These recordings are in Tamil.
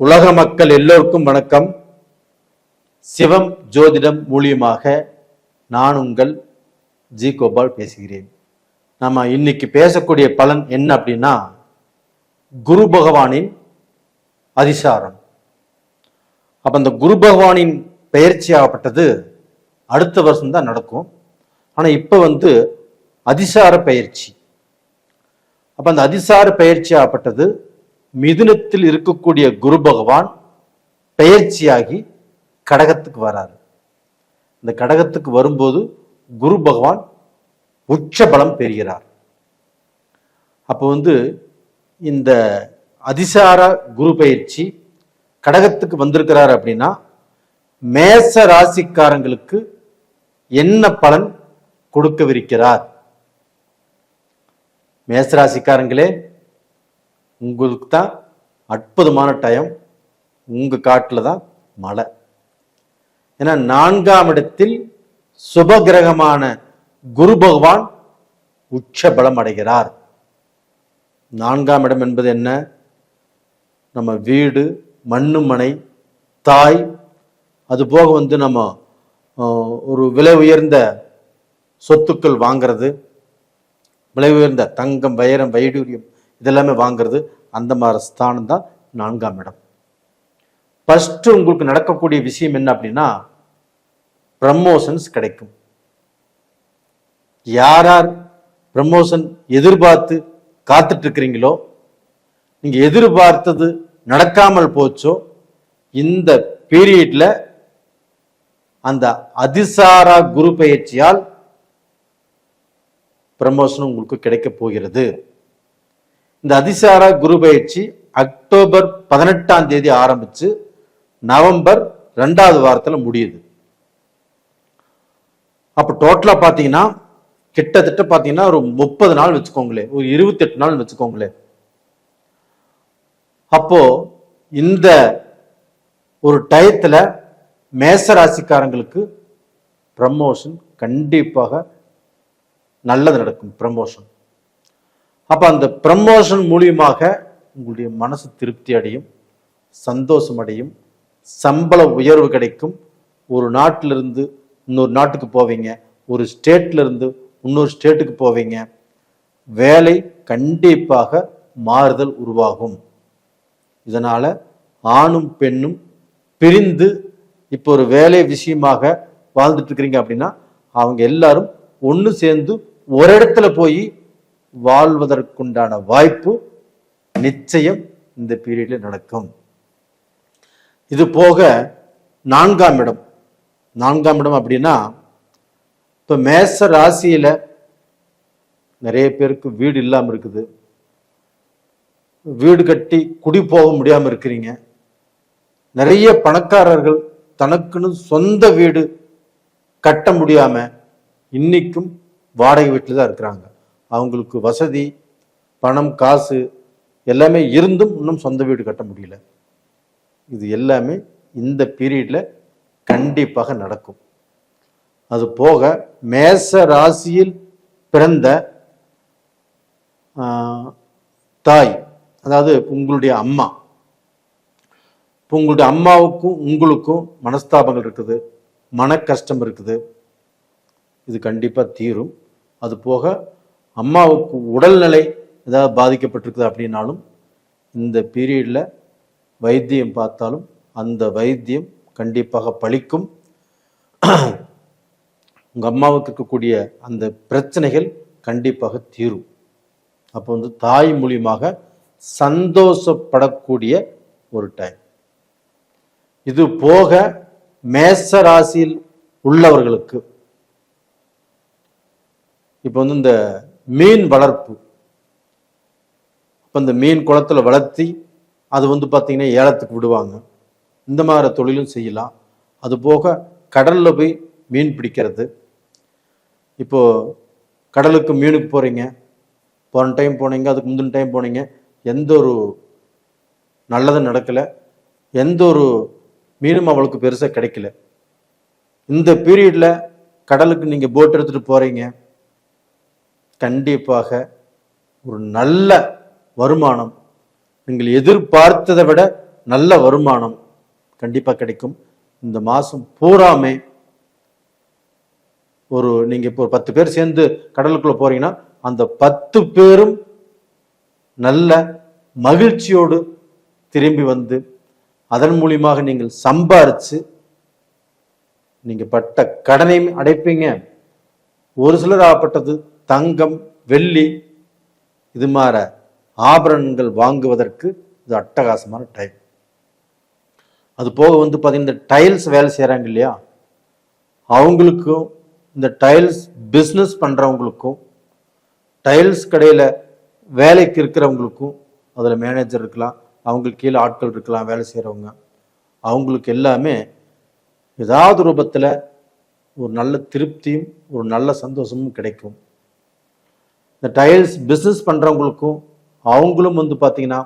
உலக மக்கள் எல்லோருக்கும் வணக்கம். சிவம் ஜோதிடம் மூலியமாக நான் உங்கள் ஜி கோபால் பேசுகிறேன். நம்ம இன்னைக்கு பேசக்கூடிய பலன் என்ன அப்படின்னா குரு பகவானின் அதிசாரம். அப்ப அந்த குரு பகவானின் பெயர்ச்சி ஆகப்பட்டது அடுத்த வருஷம் தான் நடக்கும். ஆனால் இப்போ வந்து அதிசார பயிற்சி அப்போ அந்த அதிசார பயிற்சி ஆகப்பட்டது மிதுனத்தில் இருக்கக்கூடிய குரு பகவான் பெயர்ச்சியாகி கடகத்துக்கு வராரு. இந்த கடகத்துக்கு வரும்போது குரு பகவான் உச்ச பலம் பெறுகிறார். அப்போ வந்து இந்த அதிசார குரு பயிற்சி கடகத்துக்கு வந்திருக்கிறார் அப்படின்னா மேச ராசிக்காரங்களுக்கு என்ன பலன் கொடுக்கவிருக்கிறார்? மேசராசிக்காரங்களே உங்களுக்கு தான் அற்புதமான டைம் உங்கள் காட்டில் தான் மழை. ஏன்னா நான்காம் இடத்தில் சுபகிரகமான குரு பகவான் உச்ச பலம் அடைகிறார். நான்காம் இடம் என்பது என்ன? நம்ம வீடு மண்ணு மனை தாய் அது போக வந்து நம்ம ஒரு விலை உயர்ந்த சொத்துக்கள் வாங்கிறது விலை உயர்ந்த தங்கம் வைரம் வைடூரியம் இதெல்லாமே வாங்குறது அந்த மாதிரி ஸ்தானம் தான் நான்காம் இடம். ஃபஸ்ட்டு உங்களுக்கு நடக்கக்கூடிய விஷயம் என்ன அப்படின்னா ப்ரமோஷன்ஸ் கிடைக்கும். யார் யார் ப்ரமோஷன் எதிர்பார்த்து காத்துட்ருக்கிறீங்களோ நீங்கள் எதிர்பார்த்தது நடக்காமல் போச்சோ இந்த பீரியடில் அந்த அதிசாரா குரு பயிற்சியால் ப்ரமோஷன் உங்களுக்கு கிடைக்க போகிறது. இந்த அதிசாரா குரு பயிற்சி அக்டோபர் பதினெட்டாம் தேதி ஆரம்பிச்சு நவம்பர் ரெண்டாவது வாரத்தில் முடியுது. அப்போ டோட்டலாக பார்த்தீங்கன்னா கிட்டத்தட்ட பார்த்தீங்கன்னா ஒரு முப்பது நாள் வச்சுக்கோங்களேன். ஒரு இருபத்தெட்டு நாள் வச்சுக்கோங்களேன். அப்போ இந்த ஒரு டயத்தில் மேச ராசிக்காரங்களுக்கு ப்ரமோஷன் கண்டிப்பாக நல்லது நடக்கும் ப்ரமோஷன் அப்போ அந்த ப்ரமோஷன் மூலியமாக உங்களுடைய மனசு திருப்தி அடையும் சந்தோஷம் அடையும் சம்பள உயர்வு கிடைக்கும். ஒரு நாட்டிலிருந்து இன்னொரு நாட்டுக்கு போவீங்க ஒரு ஸ்டேட்லேருந்து இன்னொரு ஸ்டேட்டுக்கு போவீங்க. வேலை கண்டிப்பாக மாறுதல் உருவாகும். இதனால் ஆணும் பெண்ணும் பிரிந்து இப்போ ஒரு வேலை விஷயமாக வாழ்ந்துட்டு இருக்கிறீங்க அப்படின்னா அவங்க எல்லாரும் ஒன்று சேர்ந்து ஒரு இடத்துல போய் வாழ்வதற்குண்டான வாய்ப்பு நிச்சயம் இந்த பீரியட்ல நடக்கும். இது போக நான்காம் இடம். நான்காம் இடம் அப்படின்னா இப்போ மேச ராசியில் நிறைய பேருக்கு வீடு இல்லாமல் இருக்குது. வீடு கட்டி குடி போக முடியாமல் இருக்கிறீங்க. நிறைய பணக்காரர்கள் தனக்குன்னு சொந்த வீடு கட்ட முடியாமல் இன்னைக்கும் வாடகை வீட்டில் தான் இருக்கிறாங்க. அவங்களுக்கு வசதி பணம் காசு எல்லாமே இருந்தும் இன்னும் சொந்த வீடு கட்ட முடியல. இது எல்லாமே இந்த பீரியட்ல கண்டிப்பாக நடக்கும். அது போக மேச ராசியில் பிறந்த ஆஹ், தாய் அதாவது உங்களுடைய அம்மா. உங்களுடைய அம்மாவுக்கும் உங்களுக்கும் மனஸ்தாபங்கள் இருக்குது மன கஷ்டம் இருக்குது. இது கண்டிப்பாக தீரும். அது போக அம்மாவுக்கு உடல்நிலை ஏதாவது பாதிக்கப்பட்டிருக்குது அப்படின்னாலும் இந்த பீரியடில் வைத்தியம் பார்த்தாலும் அந்த வைத்தியம் கண்டிப்பாக பழிக்கும் உங்கள் அம்மாவுக்கு இருக்கக்கூடிய அந்த பிரச்சனைகள் கண்டிப்பாக தீரும். அப்போ வந்து தாய் மூலியமாக சந்தோஷப்படக்கூடிய ஒரு டைம் இது போக மேச ராசியில் உள்ளவர்களுக்கு இப்போ வந்து இந்த மீன் வளர்ப்பு. இப்போ இந்த மீன் குளத்துல வளர்த்தி அது வந்து பார்த்திங்கன்னா ஏலத்துக்கு விடுவாங்க. இந்த மாதிரி தொழிலும் செய்யலாம். அது போக போய் மீன் பிடிக்கிறது. இப்போது கடலுக்கு மீனுக்கு போகிறீங்க போன டைம் போனீங்க அதுக்கு முந்தின டைம் போனீங்க. எந்த ஒரு நல்லதும் நடக்கலை. எந்த ஒரு மீனும் அவளுக்கு பெருசாக கிடைக்கல. இந்த பீரியடில் கடலுக்கு நீங்கள் போட் எடுத்துகிட்டு போகிறீங்க கண்டிப்பாக ஒரு நல்ல வருமானம் நீங்கள் எதிர்பார்த்ததை விட நல்ல வருமானம் கண்டிப்பாக கிடைக்கும். இந்த மாதம் பூராமே ஒரு நீங்கள் இப்போ ஒரு பத்து பேர் சேர்ந்து கடலுக்குள்ளே போகிறீங்கன்னா அந்த பத்து பேரும் நல்ல மகிழ்ச்சியோடு திரும்பி வந்து அதன் மூலியமாக நீங்கள் சம்பாரித்து நீங்கள் பட்ட கடனையும் அடைப்பீங்க. ஒரு சிலர் ஆகப்பட்டது தங்கம் வெள்ளி இது மாதிரி ஆபரணங்கள் வாங்குவதற்கு இது அட்டகாசமான டைம் அது போக வந்து பார்த்தீங்கன்னா இந்த டைல்ஸ் வேலை செய்கிறாங்க இல்லையா? அவங்களுக்கும் இந்த டைல்ஸ் பிஸ்னஸ் பண்ணுறவங்களுக்கும் டைல்ஸ் கடையில் வேலைக்கு இருக்கிறவங்களுக்கும் அதில் மேனேஜர் இருக்கலாம் அவங்களுக்கு கீழே ஆட்கள் இருக்கலாம் வேலை செய்கிறவங்க அவங்களுக்கு எல்லாமே ஏதாவது ரூபத்தில் ஒரு நல்ல திருப்தியும் ஒரு நல்ல சந்தோஷமும் கிடைக்கும். இந்த டைல்ஸ் பிஸ்னஸ் பண்ணுறவங்களுக்கும் அவங்களும் வந்து பார்த்தீங்கன்னா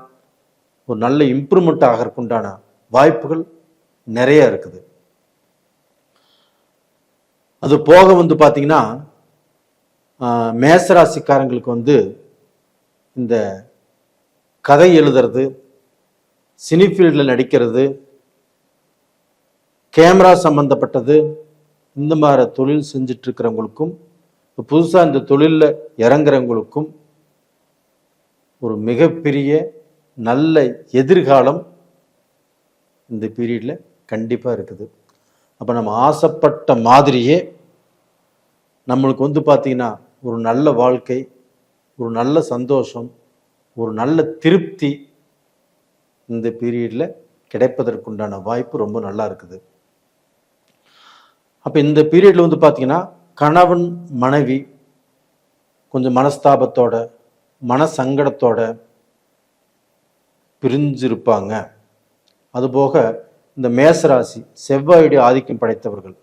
ஒரு நல்ல இம்ப்ரூவ்மெண்ட் ஆகிறதுக்குண்டான வாய்ப்புகள் நிறைய இருக்குது. அது போக வந்து பார்த்திங்கன்னா மேசராசிக்காரங்களுக்கு வந்து இந்த கதை எழுதுறது சினி ஃபீல்டில் நடிக்கிறது கேமரா சம்பந்தப்பட்டது இந்த மாதிரி தொழில் செஞ்சிட்ருக்கிறவங்களுக்கும் புதுசாக இந்த தொழிலில் இறங்குறவங்களுக்கும் ஒரு மிகப்பெரிய நல்ல எதிர்காலம் இந்த பீரியடில் கண்டிப்பாக இருக்குது. அப்போ நம்ம ஆசைப்பட்ட மாதிரியே நம்மளுக்கு வந்து பார்த்திங்கன்னா ஒரு நல்ல வாழ்க்கை ஒரு நல்ல சந்தோஷம் ஒரு நல்ல திருப்தி இந்த பீரியடில் கிடைப்பதற்குண்டான வாய்ப்பு ரொம்ப நல்லா இருக்குது. அப்போ இந்த பீரியடில் வந்து பார்த்திங்கன்னா கணவன் மனைவி கொஞ்சம் மனஸ்தாபத்தோட மன சங்கடத்தோட பிரிஞ்சிருப்பாங்க. அதுபோக இந்த மேசராசி செவ்வாயுடைய ஆதிக்கம் படைத்தவர்கள்.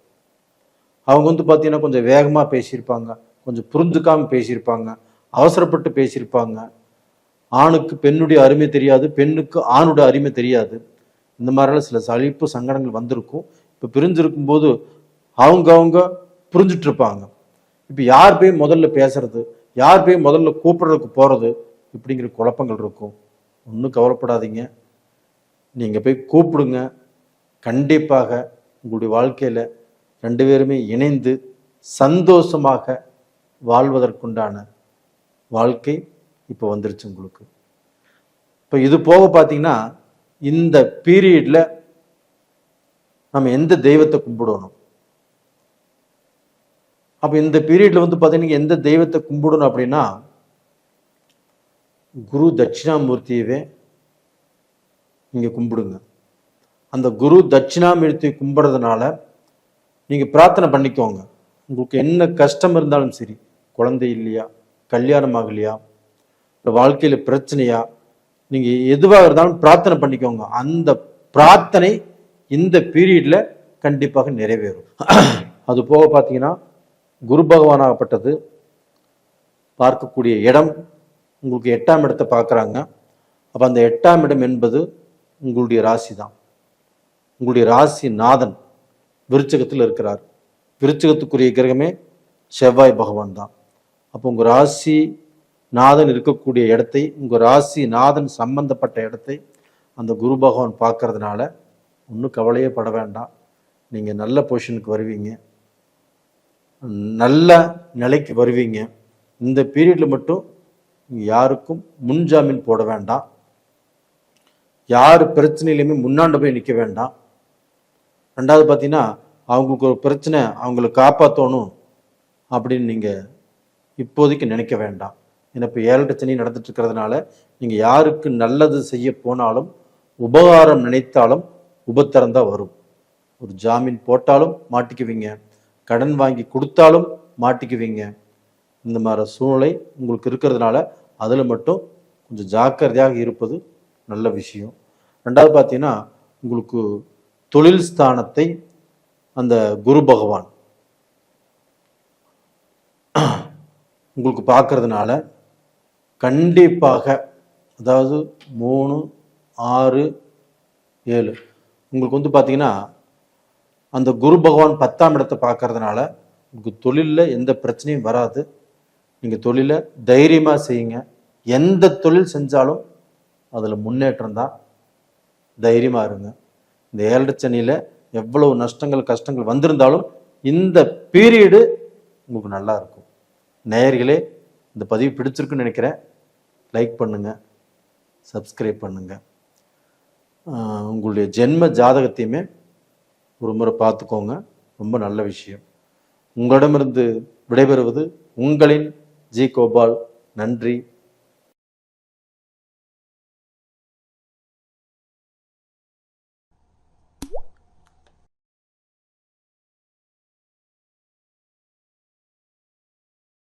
அவங்க வந்து பார்த்தீங்கன்னா கொஞ்சம் வேகமாக பேசியிருப்பாங்க கொஞ்சம் புரிஞ்சுக்காம பேசியிருப்பாங்க அவசரப்பட்டு பேசியிருப்பாங்க. ஆணுக்கு பெண்ணுடைய அருமை தெரியாது பெண்ணுக்கு ஆணுடைய அருமை தெரியாது. இந்த மாதிரிலாம் சில சலிப்பு சங்கடங்கள் வந்திருக்கும். இப்போ பிரிஞ்சிருக்கும்போது அவங்க அவங்க புரிஞ்சிட்டு இருப்பாங்க இப்போ யார் போய் முதல்ல பேசுறது? யார் போய் முதல்ல கூப்பிடுறதுக்கு போகிறது இப்படிங்கிற குழப்பங்கள் இருக்கும். ஒன்றும் கவலைப்படாதீங்க. நீங்கள் போய் கூப்பிடுங்க. கண்டிப்பாக உங்களுடைய வாழ்க்கையில் ரெண்டு பேருமே இணைந்து சந்தோஷமாக வாழ்வதற்குண்டான வாழ்க்கை இப்போ வந்துருச்சு உங்களுக்கு. இப்போ இது போக பார்த்தீங்கன்னா இந்த பீரியடில் நம்ம எந்த தெய்வத்தை கும்பிடணும்? அப்போ இந்த பீரியட்ல வந்து பார்த்தீங்கன்னா எந்த தெய்வத்தை கும்பிடணும் அப்படின்னா குரு தட்சிணாமூர்த்தியவே நீங்க கும்பிடுங்க. அந்த குரு தட்சிணாமூர்த்தி கும்பிடுறதுனால நீங்க பிரார்த்தனை பண்ணிக்கோங்க. உங்களுக்கு என்ன கஷ்டம் இருந்தாலும் சரி குழந்தை இல்லையா கல்யாணம் ஆகலையா இல்லை வாழ்க்கையில பிரச்சனையா நீங்க எதுவாக இருந்தாலும் பிரார்த்தனை பண்ணிக்கோங்க. அந்த பிரார்த்தனை இந்த பீரியட்ல கண்டிப்பாக நிறைவேறும். அது போக பார்த்தீங்கன்னா குரு பகவானாகப்பட்டது பார்க்கக்கூடிய இடம் உங்களுக்கு எட்டாம் இடத்தை பார்க்குறாங்க. அப்போ அந்த எட்டாம் இடம் என்பது உங்களுடைய ராசி தான் உங்களுடைய ராசி நாதன் விருச்சகத்தில் இருக்கிறார். விருச்சகத்துக்குரிய கிரகமே செவ்வாய் பகவான் தான் அப்போ உங்கள் ராசி நாதன் இருக்கக்கூடிய இடத்தை உங்கள் ராசி நாதன் சம்பந்தப்பட்ட இடத்தை அந்த குரு பகவான் பார்க்கறதுனால ஒன்றும் கவலையே பட வேண்டாம். நீங்கள் நல்ல பொசிஷனுக்கு வருவீங்க. நல்ல நிலைக்கு வருவீங்க. இந்த பீரியடில் மட்டும் யாருக்கும் முன்ஜாமீன் போட வேண்டாம். யார் பிரச்சனையிலையுமே முன்னாண்டு போய் நிற்க வேண்டாம். ரெண்டாவது பார்த்தீங்கன்னா அவங்களுக்கு ஒரு பிரச்சனை அவங்கள காப்பாற்றணும் அப்படின்னு நீங்கள் இப்போதைக்கு நினைக்க வேண்டாம். ஏன்னா இப்போ ஏழரை சனி நடந்துட்டு இருக்கிறதுனால நீங்கள் யாருக்கு நல்லது செய்ய போனாலும் உபகாரம் நினைத்தாலும் உபத்திரம் தான் வரும். ஒரு ஜாமீன் போட்டாலும் மாட்டிக்குவீங்க. கடன் வாங்கி கொடுத்தாலும் மாட்டிக்குவீங்க. இந்த மாதிரி சூழ்நிலை உங்களுக்கு இருக்கிறதுனால அதில் மட்டும் கொஞ்சம் ஜாக்கிரதையாக இருப்பது நல்ல விஷயம். ரெண்டாவது பார்த்தீங்கன்னா உங்களுக்கு தொழில் ஸ்தானத்தை அந்த குரு பகவான் உங்களுக்கு பார்க்கறதுனால கண்டிப்பாக அதாவது மூணு ஆறு ஏழு உங்களுக்கு வந்து பார்த்தீங்கன்னா அந்த குரு பகவான் பத்தாம் இடத்தை பார்க்கறதுனால உங்களுக்கு தொழிலில் எந்த பிரச்சனையும் வராது. நீங்கள் தொழிலை தைரியமாக செய்யுங்க. எந்த தொழில் செஞ்சாலும் அதில் முன்னேற்றம் தான். தைரியமாக இருங்க. இந்த ஏழரை சனியில் எவ்வளவு நஷ்டங்கள் கஷ்டங்கள் வந்திருந்தாலும் இந்த பீரியடு உங்களுக்கு நல்லா இருக்கும். நேயர்களே இந்த பதிவு பிடிச்சிருக்குன்னு நினைக்கிறேன். லைக் பண்ணுங்க. சப்ஸ்கிரைப் பண்ணுங்க. உங்களுடைய ஜென்ம ஜாதகத்தையுமே ஒரு முறை பார்த்துக்கோங்க. ரொம்ப நல்ல விஷயம். உங்களிடமிருந்து விடைபெறுவது உங்களின் ஜி கோபால். நன்றி.